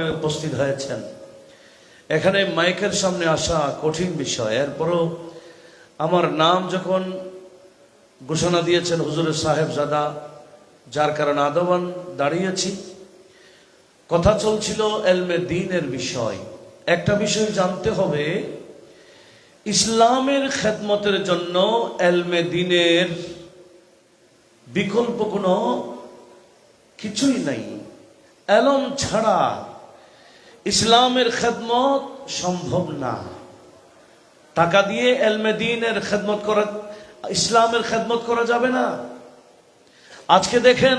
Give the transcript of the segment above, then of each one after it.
উপস্থিত হয়েছেন। এখানে মাইকের সামনে আসা কঠিন বিষয়। এরপরও আমার নাম যখন ঘোষণা দিয়েছেন হুজুরের সাহেব জাদা যার কারণে আদবান দাঁড়িয়েছি। কথা চলছিল এলমে দিনের বিষয়। একটা বিষয় জানতে হবে, ইসলামের খেদমতের জন্য এলমে দিনের বিকল্প কোনো কিছুই নাই। এলম ছাড়া ইসলামের খেদমত সম্ভব না। টাকা দিয়ে এলমে দিনের খেদমত করা, ইসলামের খেদমত করা যাবে না। আজকে দেখেন,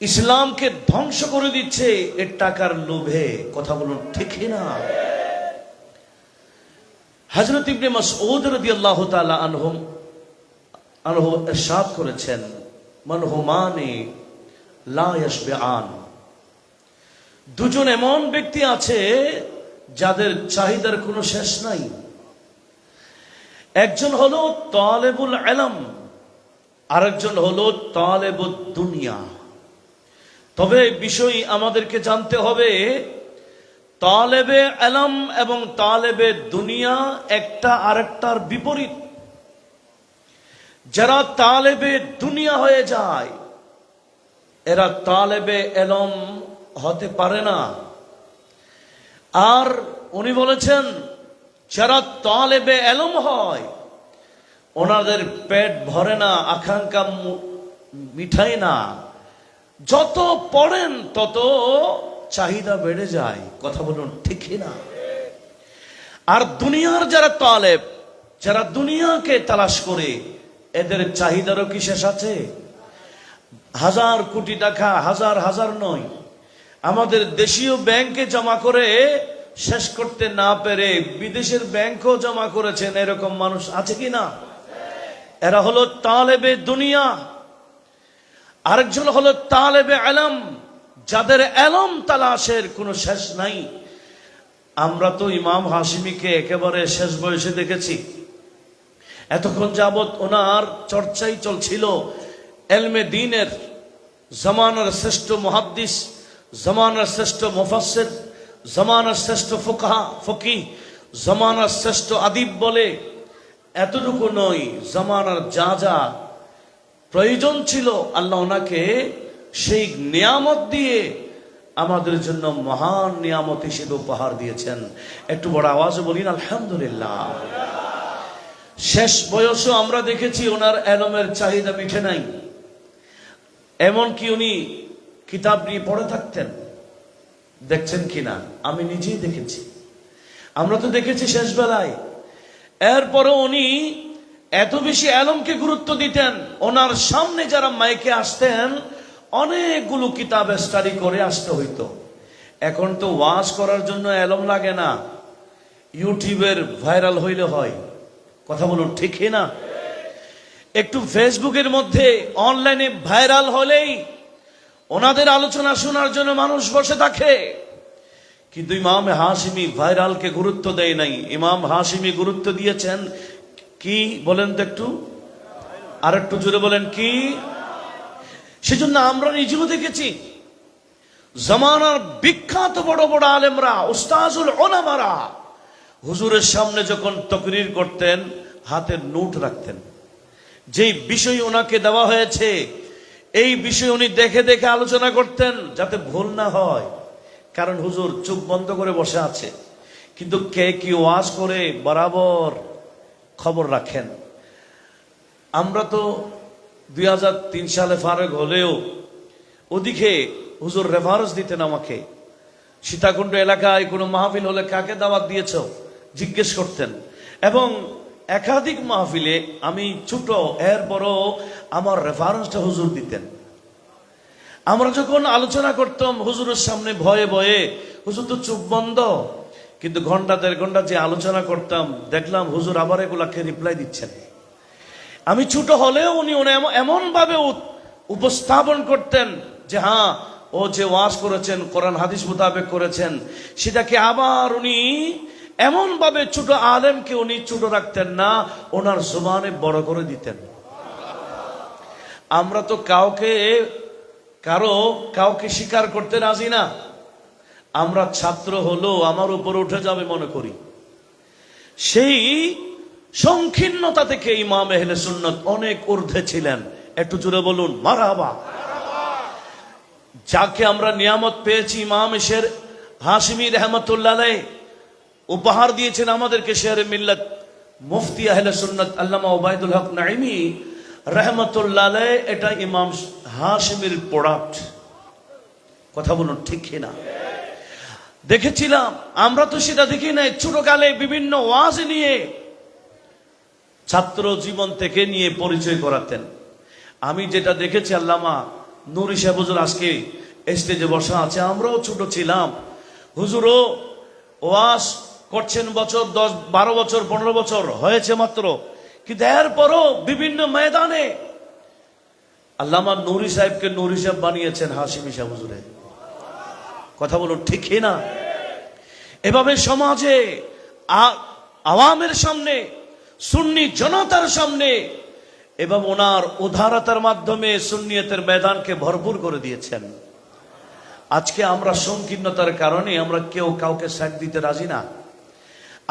ইসলামকে ধ্বংস করে দিচ্ছে এর টাকার লোভে। কথা বলুন ঠিকই না? হজরত ইবনে মাসউদ রাদিয়াল্লাহু তাআলা আনহুম, আনহু করেছেন মানহুমানে লা ইয়াশবিআন। দুজন এমন ব্যক্তি আছে যাদের চাহিদার কোনো শেষ নাই। একজন হলো তালেবুল আলম আরেকজন হলো তালেবুল দুনিয়া। তবে বিষয় আমাদেরকে জানতে হবে, তালেবে আলম এবং তালেবে দুনিয়া একটা আরেকটার বিপরীত। যারা তালেবে দুনিয়া হয়ে যায়, এরা তালেবে এলম হতে পারে না। আর উনি বলেছেন, যারা তালেবে এলম হয়, ওনাদের পেট ভরে না, আকাঙ্ক্ষা মিঠাই না। যত পড়েন, তত চাহিদা বেড়ে যায়। কথা বলুন ঠিকই না? আর দুনিয়ার যারা তালেব, যারা দুনিয়াকে তালাশ করে, এদের চাহিদারও কি শেষ আছে? হাজার কোটি টাকা, হাজার হাজার নয়। আমাদের দেশীয় ব্যাংকে জমা করে শেষ করতে না পেরে বিদেশের ব্যাংকও জমা করেছেন, এরকম মানুষ আছে কি না? এরা হলো তালেবে দুনিয়া। আরেকজন হলো তালেবে আলম, যাদের এলম তালাশের কোনো শেষ নাই। আমরা তো ইমাম হাসিমিকে একেবারে শেষ বয়সে দেখেছি। এতক্ষণ যাবৎ ওনার চর্চাই চলছিল। এলমে দিনের জমানার শ্রেষ্ঠ মহাদ্দিস জমানার শ্রেষ্ঠ মুফাসসির, জমানার শ্রেষ্ঠ ফুকাহা, ফকি, জমানার শ্রেষ্ঠ আদিব বলে এতটুকু নয় জমানার যা যা প্রয়োজন ছিল আল্লাহ ওনাকে, সেই নিয়ামত দিয়ে আমাদের জন্য মহান নিয়ামত হিসেবে উপহার দিয়েছেন। একটু বড় আওয়াজে বলিন, আলহামদুলিল্লাহ। শেষ বয়সও আমরা দেখেছি ওনার এলমের চাহিদা মিঠে নাই। এমন কি উনি কিতাব নিয়ে পড়ে থাকতেন। দেখছেন কিনা? আমি নিজেই দেখেছি। আমরা তো দেখেছি শেষ বেলায় এরপরও উনি এত বেশি এলমকে গুরুত্ব দিতেন, ওনার সামনে যারা মাইকে আসতেন, অনেকগুলো কিতাব স্টাডি করে আসতে হইতো। এখন তো ওয়াজ করার জন্য অ্যালম লাগে না। ইউটিউবের ভাইরাল হইলে হয়। কথা বলুন ঠিকই না একটু ফেসবুকের মধ্যে অনলাইনে ভাইরাল হলেই ওনাদের আলোচনা শোনার জন্য মানুষ বসে থাকে। কিন্তু ইমাম হাসিমি ভাইরালকে গুরুত্ব দেয় নাই। ইমাম হাসিমি গুরুত্ব দিয়েছেন কি বলেন তো একটু? আর একটু জোরে বলেন কি? সেজন্য আমরা নিজেও দেখেছি, জমানার বিখ্যাত বড় বড় আলেমরা, উস্তাজুল ওলামারা হুজুরের সামনে যখন তকরির করতেন হাতে নোট রাখতেন। যেই বিষয় ওনাকে দেওয়া হয়েছে এই বিষয় উনি দেখে দেখে আলোচনা করতেন যাতে ভুল না হয়। কারণ হুজুর চোখ বন্ধ করে বসে আছে। কিন্তু কে কি ওয়াজ করে বরাবর খবর রাখেন। আমরা তো দুই হাজার তিন সালে ফারেক হলেও ওদিকে হুজুর রেফারেন্স দিতেন আমাকে। সীতাকুণ্ড এলাকায় কোনো মাহফিল হলে কাকে দাওয়াত দিয়েছ? জিজ্ঞেস করতেন। এবং একাধিক মাহফিলে আমি ছোট এরপরও আমার রেফারেন্সটা হুজুর দিতেন। আমরা যখন আলোচনা করতাম, হুজুরের সামনে ভয়ে ভয়ে, হুজুর, তো চুপ বন্ধ। কিন্তু ঘণ্টা, দেড় ঘণ্টা যে আলোচনা করতাম, দেখলাম হুজুর আবার এগুলাকে রিপ্লাই দিচ্ছেন। আমি ছোট হলেও উনি এমন ভাবে উপস্থাপন করতেন যে হ্যাঁ ও যে ওয়াজ করেছেন, কোরআন, হাদিস মোতাবেক করেছেন, সেটাকে আবার উনি এমন ভাবে ছোট আলেমকে উনি ছোট রাখতেন না, ওনার জবানে বড় করে দিতেন। আমরা তো কাউকে, কারও, কাউকে স্বীকার করতে রাজি না। আমরা ছাত্র হলেও আমার উপর উঠে যাবে মনে করি। সেই সংকীর্ণতা থেকে ইমাম এহলে সুন্নত অনেক ঊর্ধ্বে ছিলেন। একটু জুড়ে বলুন, মারাবা। যাকে আমরা নিয়ামত পেয়েছি ইমাম শের হাসমি রহমতুল্লাহ উপহার দিয়েছেন আমাদেরকে শের মিল্লাত মুফতি আহলে সুন্নত আল্লামা ওবায়দুল হক নাইমি রহমতুল্লাহ এটা ইমাম হাসমির প্রোডাক্ট কথা বলুন, ঠিক কিনা? দেখেছিলাম, আমরা তো সেটা দেখি নাই। ছোটকালে বিভিন্ন ওয়াজ নিয়ে ছাত্র জীবন থেকে নিয়ে পরিচয় করাতেন। আমি যেটা দেখেছি, আল্লামা নুরি সাহেব হুজুর আজকে স্টেজে বসা আছে, আমরাও ছোট ছিলাম। হুজুরও ওয়াজ করছেন বছর, দশ, বারো বছর, পনেরো বছর, হয়েছে মাত্র। কিন্তু এরপরও বিভিন্ন ময়দানে আল্লামা নুরি সাহেবকে নুরি সাহেব বানিয়েছেন হাসিমি সাহেব হুজুরে। কথা বলুন ঠিক না? এভাবে সমাজে আওয়ামের সামনে, সুন্নি জনতার সামনে এবং ওনার উদারতার মাধ্যমে সুন্নিয়তের ময়দানকে ভরপুর করে দিয়েছেন। আজকে আমরা সংকীর্ণতার কারণে আমরা কেউ কাউকে সাইড দিতে রাজি না।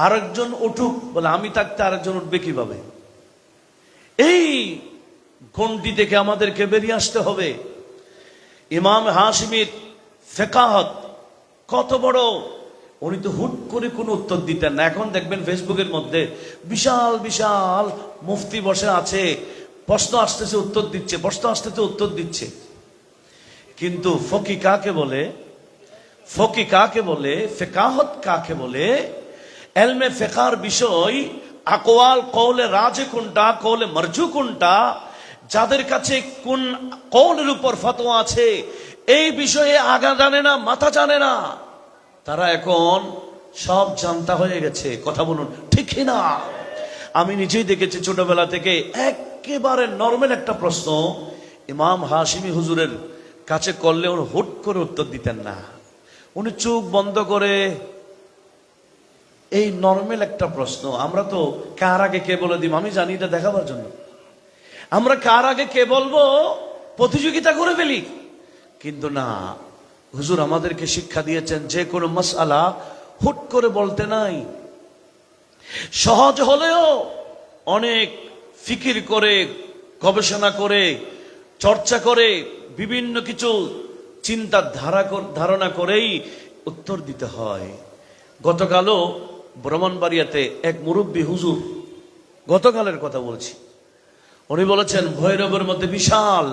আরেকজন উঠুক, বলে আমি থাকতে আরেকজন উঠবে কীভাবে? এই গন্ডি থেকে আমাদেরকে বেরিয়ে আসতে হবে। ইমাম হাসমির ফেকাহত কত বড়, উনি তো হুট করে কোনো উত্তর দিতেন না। এখন দেখবেন ফেসবুকের মধ্যে বিশাল বিশাল মুফতি বসে আছে। প্রশ্ন আসতেছে, উত্তর দিচ্ছে, প্রশ্ন আসতেছে, উত্তর দিচ্ছে। কিন্তু ফকি কাকে বলে? ফকি কাকে বলে? ফেকাহত কাকে বলে? এলমে ফেকার বিষয়, আকওয়াল কৌলে রাজে কোনটা কৌলে মরজু কোনটা, যাদের কাছে কোন কৌলের উপর ফতোয়া আছে, এই বিষয়ে আগা জানে না, মাথা জানে না। তারা এখন সব জানতা হয়ে গেছে। কথা বলুন, ঠিক না? আমি নিজেই দেখেছি ছোটবেলা থেকে একেবারে নর্মাল একটা প্রশ্ন, ইমাম হাসিমি হুজুরের কাছে করলে উনি হুট করে উত্তর দিতেন না। উনি চোখ বন্ধ করে এই নর্মাল একটা প্রশ্ন। আমরা তো কার আগে কে বলে দিব? আমি জানি, এটা দেখাবার জন্য। আমরা কার আগে কে বলব? প্রতিযোগিতা করে ফেলি। কিন্তু না, হুজুর আমাদেরকে শিক্ষা দিয়েছেন, যে কোনো মশালা হুট করে বলতে নাই। সহজ হলেও অনেক ফিকির করে, গবেষণা করে, চর্চা করে, বিভিন্ন কিছু চিন্তা ধারা ধারণা করেই উত্তর দিতে হয়। গতকালও ব্রহ্মণবাড়িয়াতে এক মুরব্বী হুজুর গতকালের কথা বলছি। উনি বলেছেন, ভৈরবের মধ্যে বিশাল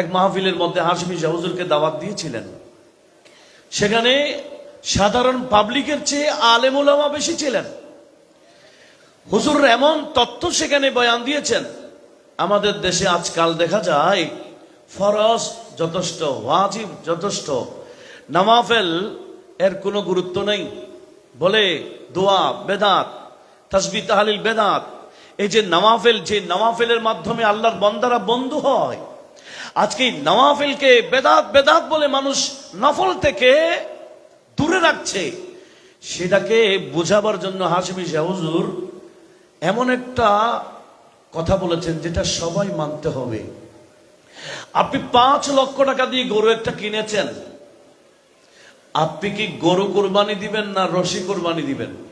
এক মাহফিলের মধ্যে হাসমি শাহ হুজুরকে দাওয়াত দিয়েছিলেন। সেখানে সাধারণ পাবলিকের চেয়ে আলেমুলামা বেশি ছিলেন। হুজুর এমন তথ্য সেখানে বয়ান দিয়েছেন, আমাদের দেশে আজকাল দেখা যায়, ফরজ যথেষ্ট, ওয়াজিব যথেষ্ট, নামাফেল এর কোনো গুরুত্ব নেই। বলে দোয়া, বেদাত, তসবি তাহালিল বেদাত। এই যে নওয়াফেল, যে নওয়াফেলের মাধ্যমে আল্লাহর বন্দারা বন্ধু হয়। আজকে এই নওয়াফেলকে বেদাত বেদাত বলে মানুষ নফল থেকে দূরে রাখছে। সেটাকে বোঝাবার জন্য হাসমি শাহুজুর এমন একটা কথা বলেছেন যেটা সবাই মানতে হবে। আপনি পাঁচ লক্ষ টাকা দিয়ে গরু একটা কিনেছেন। আপনি কি গরু কোরবানি দিবেন না রশি কোরবানি দিবেন?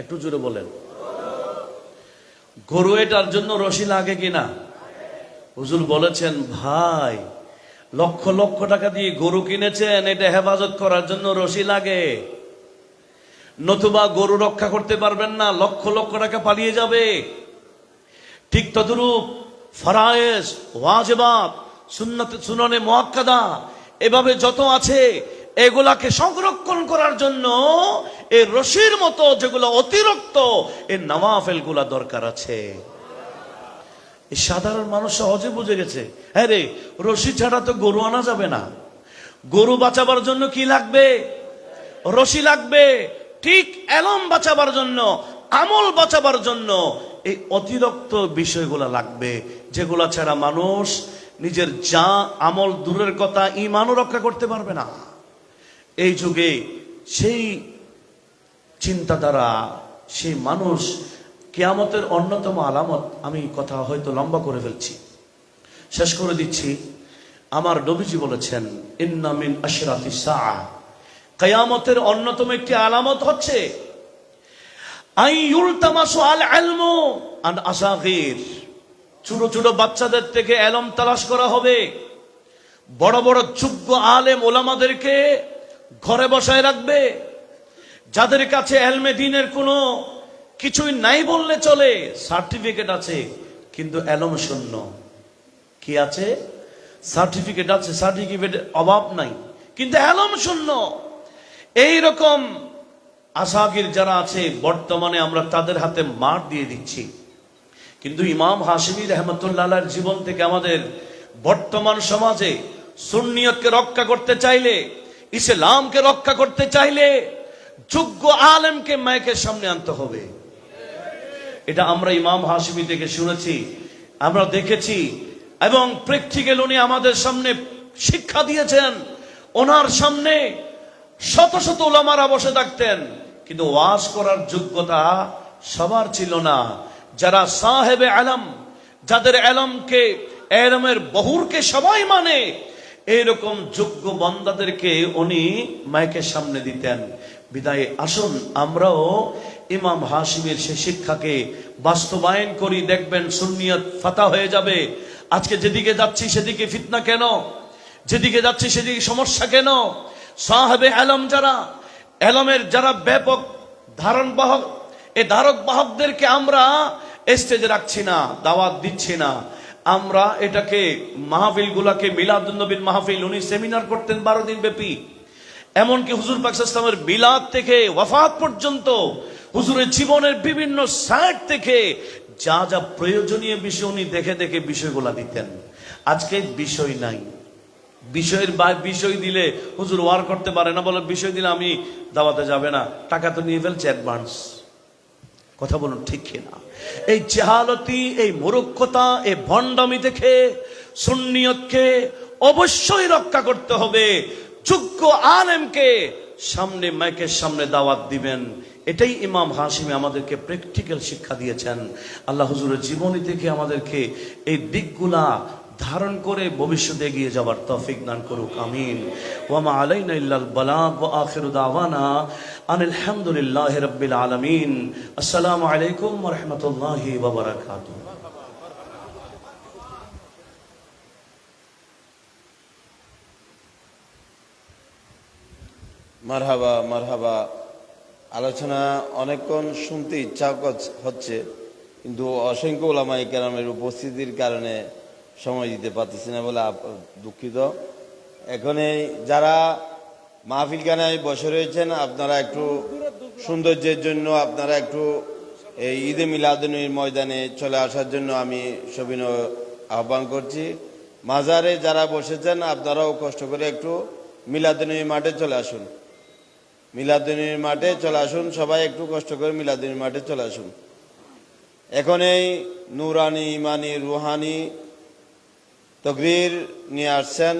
একটু জোরে বলেন। গরু এটার জন্য রশি লাগে কিনা? হুজুর বলেছেন, ভাই, লক্ষ লক্ষ টাকা দিয়ে গরু কিনেছেন, এটা হেফাজত করার জন্য রশি লাগে। নতুবা গরু রক্ষা করতে পারবেন না, লক্ষ লক্ষ টাকা পালিয়ে যাবে। ঠিক তদরূপ ফরায়েজ ওয়াজেবাত সুন্নত সুননে মোয়াক্কাদা, এভাবে যত আছে এগুলাকে সংরক্ষণ করার জন্য এই রশির মতো যেগুলো অতিরিক্ত, এই নামাফেলগুলা দরকার আছে। সাধারণ মানুষ সহজে বুঝে গেছে হ্যাঁ রে, রশি ছাড়া তো গরু আনা যাবে না। গরু বাঁচাবার জন্য কি লাগবে? রশি লাগবে, ঠিক এলম বাঁচাবার জন্য, আমল বাঁচাবার জন্য এই অতিরিক্ত বিষয়গুলো লাগবে। যেগুলা ছাড়া মানুষ নিজের যা আমল দূরের কথা ইমানও রক্ষা করতে পারবে না। এই যুগে সেই চিন্তাধারা, সেই মানুষ কেয়ামতের অন্যতম আলামত আমি কথা হয়তো লম্বা করে ফেলছি। শেষ করে দিচ্ছি। আমার নবীজি বলেছেন ইন্নামিন আশরাতি সাআ। কিয়ামতের অন্যতম একটি আলামত হচ্ছে ছোট ছোট বাচ্চাদের থেকে এলম তালাশ করা হবে। বড় বড় যোগ্য আলেম ওলামাদেরকে ঘরে বসায় রাখবে। যাদের কাছে এলমে দিনের কোনো কিছুই নাই বললে চলে, সার্টিফিকেট আছে, কিন্তু এলম শূন্য। কি আছে? সার্টিফিকেট আছে সার্টিফিকেটের অভাব নাই, কিন্তু এলম শূন্য। এই রকম আসাগির যারা আছে, বর্তমানে আমরা তাদের হাতে মার দিয়ে দিচ্ছি। কিন্তু ইমাম হাসিমি রহমতুল্লাহর জীবন থেকে আমাদের বর্তমান সমাজে সুন্নিয়তকে রক্ষা করতে চাইলে ইসলামকে রক্ষা করতে চাইলে যোগ্য আলেমকে মায়কের সামনে আনতে হবে। এটা আমরা ইমাম হাসিমি থেকে শুনেছি, আমরা দেখেছি, এবং প্র্যাকটিক্যাল উনি আমাদের সামনে শিক্ষা দিয়েছেন, ওনার সামনে শত শত ওলামারা বসে থাকতেন, কিন্তু ওয়াজ করার যোগ্যতা সবার ছিল না। যারা সাহেবে আলম, যাদের আলমকে এলমের বহুরকে সবাই মানে এইরকম যোগ্য বন্দাদেরকে উনি মাইকের সামনে দিতেন। বিদায়, আসুন আমরাও ইমাম হাসিমের সে শিক্ষাকে বাস্তবায়ন করি, দেখবেন সুন্নিয়ত ফাতা হয়ে যাবে। আজকে যেদিকে যাচ্ছি সেদিকে ফিতনা কেন? যেদিকে যাচ্ছি সেদিকে সমস্যা কেন? সাহেবে আলম যারা, এলমের যারা ব্যাপক ধারণ বাহক এ ধারক বাহকদেরকে আমরা স্টেজে রাখছি না, দাওয়াত দিচ্ছি না। আমরা এটাকে মাহফিল গুলাকে মিলাদুন্নবীর মাহফিল, উনি সেমিনার করতেন বারো দিন ব্যাপী। এমনকি হুজুর পাকিস্তানের মিলাদ থেকে ওয়াফাত পর্যন্ত হুজুরের জীবনের বিভিন্ন সাইড থেকে যা যা প্রয়োজনীয় বিষয় উনি দেখে দেখে বিষয়গুলা দিতেন। আজকে বিষয় নাই। বিষয়ের বা বিষয় দিলে হুজুর ওয়ার করতে পারে না বলে বিষয় দিলে আমি দাওয়াতে যাবে না। টাকা তো নিয়ে ফেলছে অ্যাডভান্স কথা বলুন, ঠিক কিনা? এই জেহালতি, এই মূর্খতা, এই ভণ্ডামি দেখে সুন্নিয়তকে অবশ্যই রক্ষা করতে হবে। যোগ্য আলেমকে সামনে মাইকের সামনে দাওয়াত দিবেন। এটাই ইমাম হাসিমি আমাদেরকে প্র্যাকটিক্যাল শিক্ষা দিয়েছেন। আল্লাহ হুজুরের জীবনী থেকে আমাদেরকে এই দিকগুলা ধারণ করে ভবিষ্যতে এগিয়ে যাবার তৌফিক দান করুক, আমিন। ওয়ামা আলাইনা ইল্লাল বালাগ ওয়া আখিরু দাওয়ানা আনিল হামদুলিল্লাহি রাব্বিল আলামিন। আসসালামু আলাইকুম ওয়া রাহমাতুল্লাহি ওয়া বারাকাতুহু। মারহাবা মারহাবা। আলোচনা অনেকক্ষণ শুনতে ইচ্ছা হচ্ছে। কিন্তু অসংখ্য ওলামাই কেরামের উপস্থিতির কারণে সময় দিতে পারতেছি না বলে দুঃখিত। এখন এই যারা মাহফিল গানায় বসে রয়েছেন, আপনারা একটু সৌন্দর্যের জন্য, আপনারা একটু এই ঈদে মিলাদুনির ময়দানে চলে আসার জন্য আমি সবিনয় আহ্বান করছি। মাজারে যারা বসেছেন, আপনারাও কষ্ট করে একটু মিলাদুনির মাঠে চলে আসুন। মিলাদুনির মাঠে চলে আসুন, সবাই একটু কষ্ট করে মিলাদুনির মাঠে চলে আসুন। এখন এই নুরানি ইমানি রুহানি তকরির নিয়ে আসছেন